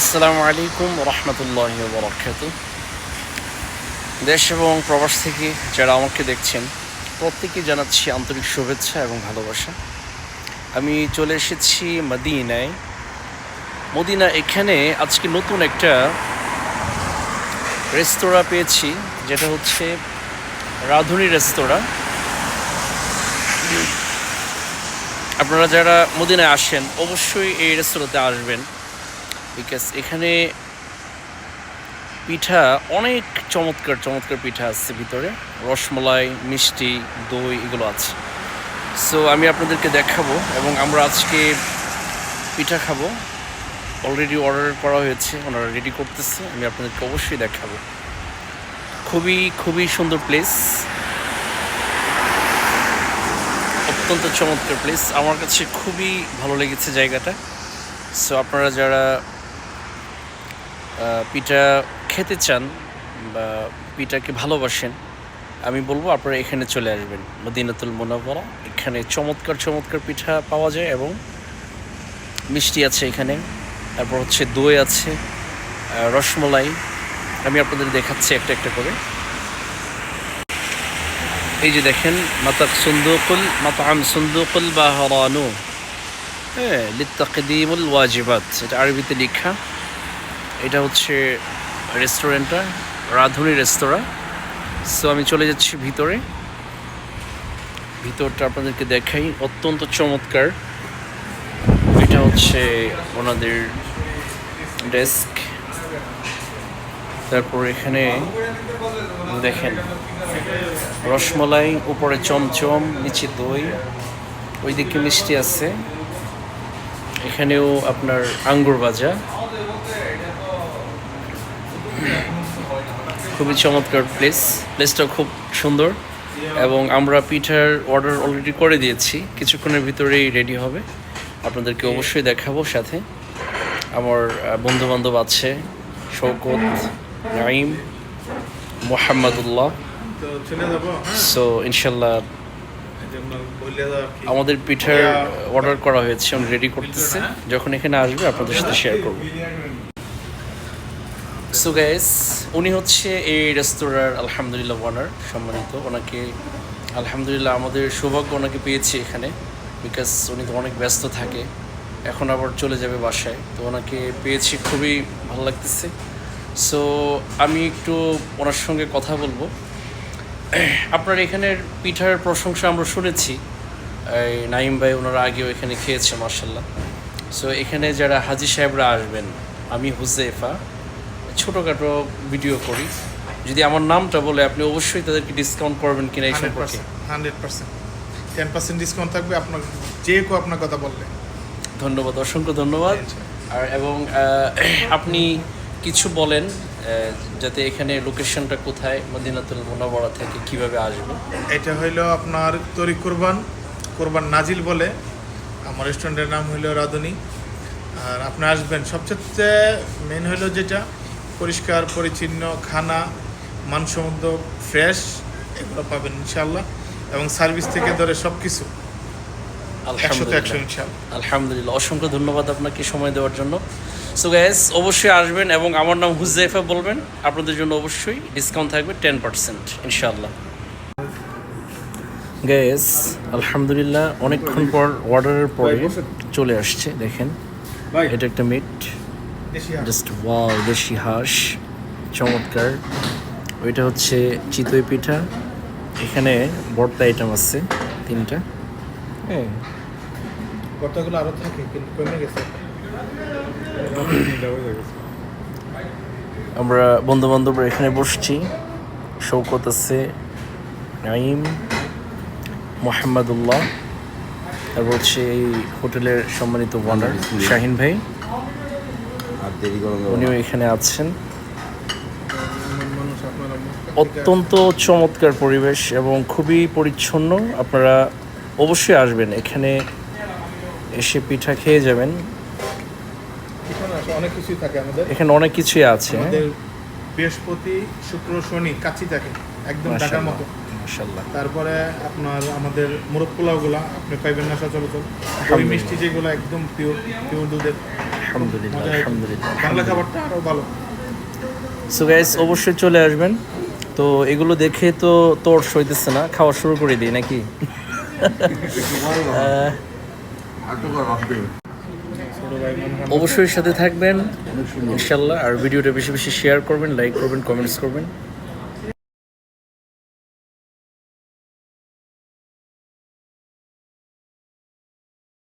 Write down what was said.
আসসালামু আলাইকুম রহমতুল্লাহ বরকাত দেশ এবং প্রবাস থেকে যারা আমাকে দেখছেন প্রত্যেকে জানাচ্ছি আন্তরিক শুভেচ্ছা এবং ভালোবাসা। আমি চলে এসেছি মদিনায়। মদিনা এখানে আজকে নতুন একটা রেস্তোরাঁ পেয়েছি, যেটা হচ্ছে রাধুনী রেস্তোরাঁ। আপনারা যারা মদিনায় আসেন, অবশ্যই এই রেস্তোরাঁতে আসবেন। বিকজ এখানে পিঠা অনেক চমৎকার চমৎকার পিঠা আছে ভিতরে। রসমলাই, মিষ্টি, দই এগুলো আছে। সো আমি আপনাদেরকে দেখাবো এবং আমরা আজকে পিঠা খাব। অলরেডি অর্ডার করা হয়েছে, ওনারা রেডি করতেছে, আমি আপনাদেরকে অবশ্যই দেখাবো। খুবই খুবই সুন্দর প্লেস অত্যন্ত চমৎকার প্লেস আমার কাছে খুবই ভালো লেগেছে জায়গাটা। সো আপনারা যারা পিঠা খেতে চান বা পিঠাকে ভালোবাসেন, আমি বলব আপনারা এখানে চলে আসবেন। মদিনাতুল মোনাবরা এখানে চমৎকার চমৎকার পিঠা পাওয়া যায় এবং মিষ্টি আছে এখানে। তারপর হচ্ছে দই আছে রসমলাই। আমি আপনাদের দেখাচ্ছি একটা একটা করে। এই যে দেখেন, মাতাক সুন্দুকুল, মাতাম সুন্দুকুল বা হরানু হ্যাঁ লিত্তাকিদিমুল ওয়াজিবাত। এটা আরবিতে লেখা। এটা হচ্ছে রেস্টুরেন্টটা, রাঁধুনি রেস্তোরাঁ। সো আমি চলে যাচ্ছি ভিতরে। ভিতরটা আপনাদেরকে দেখাই, অত্যন্ত চমৎকার। এটা হচ্ছে ওনাদের ডেস্ক তারপর এখানে দেখেন, রসমলাই, উপরে চমচম, নিচে দই, ওইদিকে মিষ্টি আছে। এখানেও আপনার আঙ্গুর ভাজা। খুবই চমৎকার প্লেস প্লেসটা খুব সুন্দর এবং আমরা পিঠার অর্ডার অলরেডি করে দিয়েছি। কিছুক্ষণের ভিতরেই রেডি হবে। আপনাদেরকে অবশ্যই দেখাবো সাথে। আমার বন্ধু বান্ধব আছে শৌকত নাইম মোহাম্মদুল্লাহ। সো ইনশাল্লাহ। আমাদের পিঠার অর্ডার করা হয়েছে, উনি রেডি করতেছে। যখন এখানে আসবে, আপনাদের সাথে শেয়ার করব। সো উনি হচ্ছে এই রেস্তোরাঁর আলহামদুলিল্লাহ ওনার সম্মানিত। ওনাকে আলহামদুলিল্লাহ আমাদের সৌভাগ্য ওনাকে পেয়েছি এখানে বিকজ উনি তো অনেক ব্যস্ত থাকে। এখন আবার চলে যাবে বাসায়। তো ওনাকে পেয়েছি খুবই ভালো লাগতেছে। সো আমি একটু ওনার সঙ্গে কথা বলব। আপনার এখানের পিঠার প্রশংসা আমরা শুনেছি। এই নাইম ভাই ওনারা আগেও এখানে খেয়েছে মার্শাল্লাহ সো এখানে যারা হাজি সাহেবরা আসবেন, আমি হুজেফা ছোটোখাটো ভিডিও করি। যদি আমার নামটা বলে আপনি অবশ্যই তাদেরকে ডিসকাউন্ট করবেন কিনা এই সম্পর্কে। Hundred percent. Ten percent discount থাকবে আপনার যে কেউ আপনার কথা বললে ধন্যবাদ অসংখ্য ধন্যবাদ। আর এবং আপনি কিছু বলেন যাতে এখানে লোকেশনটা কোথায় মদিনাতুল মোনাবড়া থেকে কীভাবে আসবে? এটা হইল আপনার তরি কোরবান কোরবান নাজিল বলে। আমার রেস্টুরেন্টের নাম হইল রাধুনি। আর আপনি আসবেন সবচেয়ে মেন হইল যেটা পরিষ্কার পরিচ্ছন্ন খানা মানসম্মত ফ্রেশ এগুলো পাবেন ইনশাল্লাহ এবং সার্ভিস থেকে ধরে সব কিছু আলহামদুলিল্লাহ। অসংখ্য ধন্যবাদ আপনাকে সময় দেওয়ার জন্য। সো গ্যাস অবশ্যই আসবেন এবং আমার নাম হুজাইফা বলবেন। আপনাদের জন্য অবশ্যই ডিসকাউন্ট থাকবে টেন পার্সেন্ট ইনশাআল্লাহ। গ্যাস আলহামদুলিল্লাহ অনেকক্ষণ পর অর্ডারের পরে চলে আসছে দেখেন। এটা একটা মিট। জাস্ট ওয়াও দেশি হাঁস চমৎকার। ওইটা হচ্ছে চিতই পিঠা। এখানে বর্তা আইটেম আছে তিনটা। হ্যাঁ। কতগুলো আরও থাকে কিন্তু কমে গেছে। আমরা বন্ধু বান্ধবরা এখানে বসছি। শৌকত আছে নাইম মোহাম্মদুল্লাহ। তারপর হচ্ছে এই হোটেলের সম্মানিত ওয়ানার শাহিন ভাই। আর দেরি উনিও এখানে আছেন। অত্যন্ত চমৎকার পরিবেশ এবং খুবই পরিচ্ছন্ন। আপনারা অবশ্যই আসবেন। এখানে এসে পিঠা খেয়ে যাবেন। এখানে অনেক কিছুই আমাদের এখানে অনেক কিছুই আছে? আমাদের বৃহস্পতি শুক্র শনি কাছি থাকে একদম ঢাকার মতো। মাশাল্লাহ তারপরে আপনার আমাদের মোরগ পোলাওগুলা আপনি পাইবেন না সচরাচর। মিষ্টি যেগুলো একদম পিওর পিওর দুধের। আলহামদুলিল্লাহ আলহামদুলিল্লাহ বাংলা খাবারটা আরও ভালো। সো গাইস অবশ্যই চলে আসবেন। তো এগুলো দেখে তো তোর সইতেছে না খাওয়া শুরু করে দিই নাকি? অবশ্যই সাথে থাকবেন ইনশাল্লাহ। আর ভিডিওটা বেশি বেশি শেয়ার করবেন লাইক করবেন কমেন্টস করবেন।